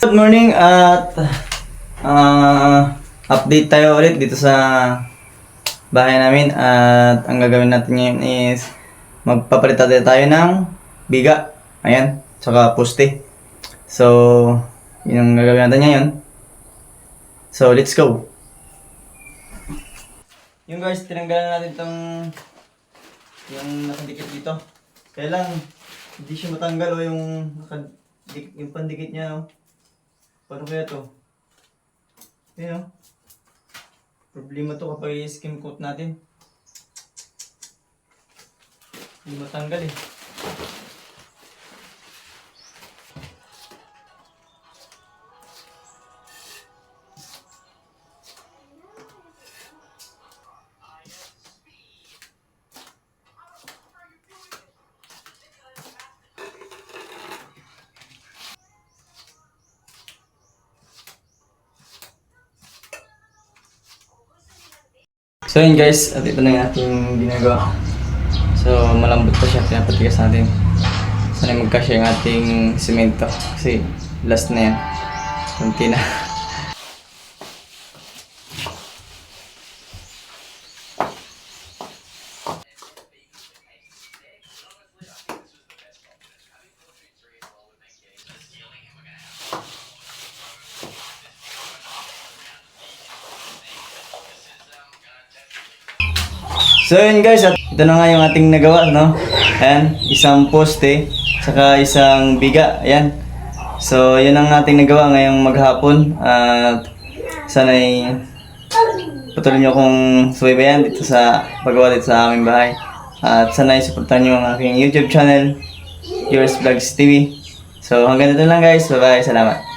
Good morning at ah, update tayo ulit dito sa bahay namin at ang gagawin natin ngayon is magpapalitan tayo ng biga. Ayan, tsaka poste. So, yun ang gagawin natin ngayon. So, let's go. Yung guys, tinanggalan natin tong yung nakadikit dito. Kaya lang, hindi siya matanggal o yung, nakadik, yung pandikit niya. Oh. Paano kaya to? Yun oh. Problema to kapag i-skim coat natin. Hindi matanggal eh. So yun guys, at ito na yung ating ginagawa. So malambot pa siya, pinapatigas natin. Sana magkasya yung ating simento. Kasi last na yan. Kunti na. So yun guys, at ito na nga yung ating nagawa, no? Ayan, isang poste, saka isang biga, ayan. So yun ang ating nagawa ngayong maghapon. At sana'y patuloy nyo kong subaybayan dito sa paggawa dito sa aming bahay. At sana'y supportan nyo ang aking YouTube channel, Yours Vlogs TV. So hanggang dito lang guys, bye bye, salamat.